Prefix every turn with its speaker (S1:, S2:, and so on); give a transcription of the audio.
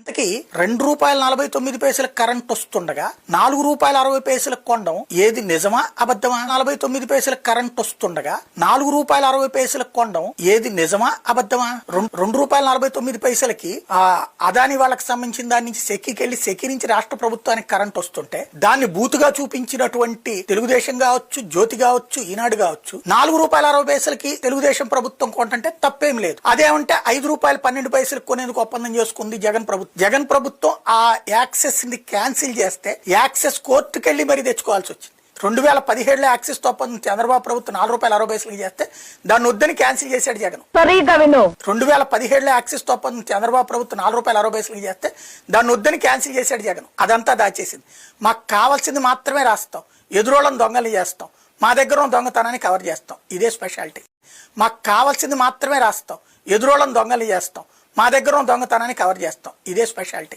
S1: ఇంతకీ రెండు రూపాయల నలభై తొమ్మిది పైసల కరెంట్ వస్తుండగా నాలుగు రూపాయల అరవై పైసల కొండం ఏది నిజమా అబద్ధమా? నలభై తొమ్మిది పైసల కరెంట్ వస్తుండగా నాలుగు రూపాయల అరవై పైసల కొండం ఏది నిజమా అబద్ధమా? రెండు రూపాయల నలభై తొమ్మిది పైసలకి ఆ అదాని వాళ్ళకి సంబంధించిన దాని నుంచి సెక్కికి వెళ్ళి సెక్కి నుంచి రాష్ట్ర ప్రభుత్వానికి కరెంట్ వస్తుంటే దాన్ని బూతుగా చూపించినటువంటి తెలుగుదేశం కావచ్చు జ్యోతి కావచ్చు ఈనాడు కావచ్చు నాలుగు రూపాయల అరవై పైసలకి తెలుగుదేశం ప్రభుత్వం కొంటే తప్పేం లేదు. అదేమంటే ఐదు రూపాయలు పన్నెండు పైసలు కొనేందుకు ఒప్పందం చేసుకుంది జగన్ ప్రభుత్వం. జగన్ ప్రభుత్వం ఆ యాక్సెస్ని క్యాన్సిల్ చేస్తే యాక్సెస్ కోర్టుకు వెళ్ళి మరీ తెచ్చుకోవాల్సి వచ్చింది. రెండు వేల పదిహేడులో యాక్సెస్ ఒప్పందం చంద్రబాబు ప్రభుత్వం నాలుగు రూపాయల అరవై పైసలకి చేస్తే దాన్ని వద్దని క్యాన్సిల్ చేశాడు జగన్. రెండు వేల పదిహేడులో యాక్సిస్ ఒప్పందం చంద్రబాబు ప్రభుత్వం నాలుగు రూపాయల అరవై పైసలకి చేస్తే దాన్ని వద్దని క్యాన్సిల్ చేశాడు జగన్. అదంతా దాచేసింది. మాకు కావాల్సింది మాత్రమే రాస్తాం. ఎదురోళ్ళని దొంగలు చేస్తాం. మా దగ్గర దొంగతనాన్ని కవర్ చేస్తాం. ఇదే స్పెషాలిటీ. మాకు కావాల్సింది మాత్రమే రాస్తాం. ఎదురోళ్ళని దొంగలు చేస్తాం. మా దగ్గర ఉన్న దొంగతనాన్ని కవర్ చేస్తాం. ఇదే స్పెషాలిటీ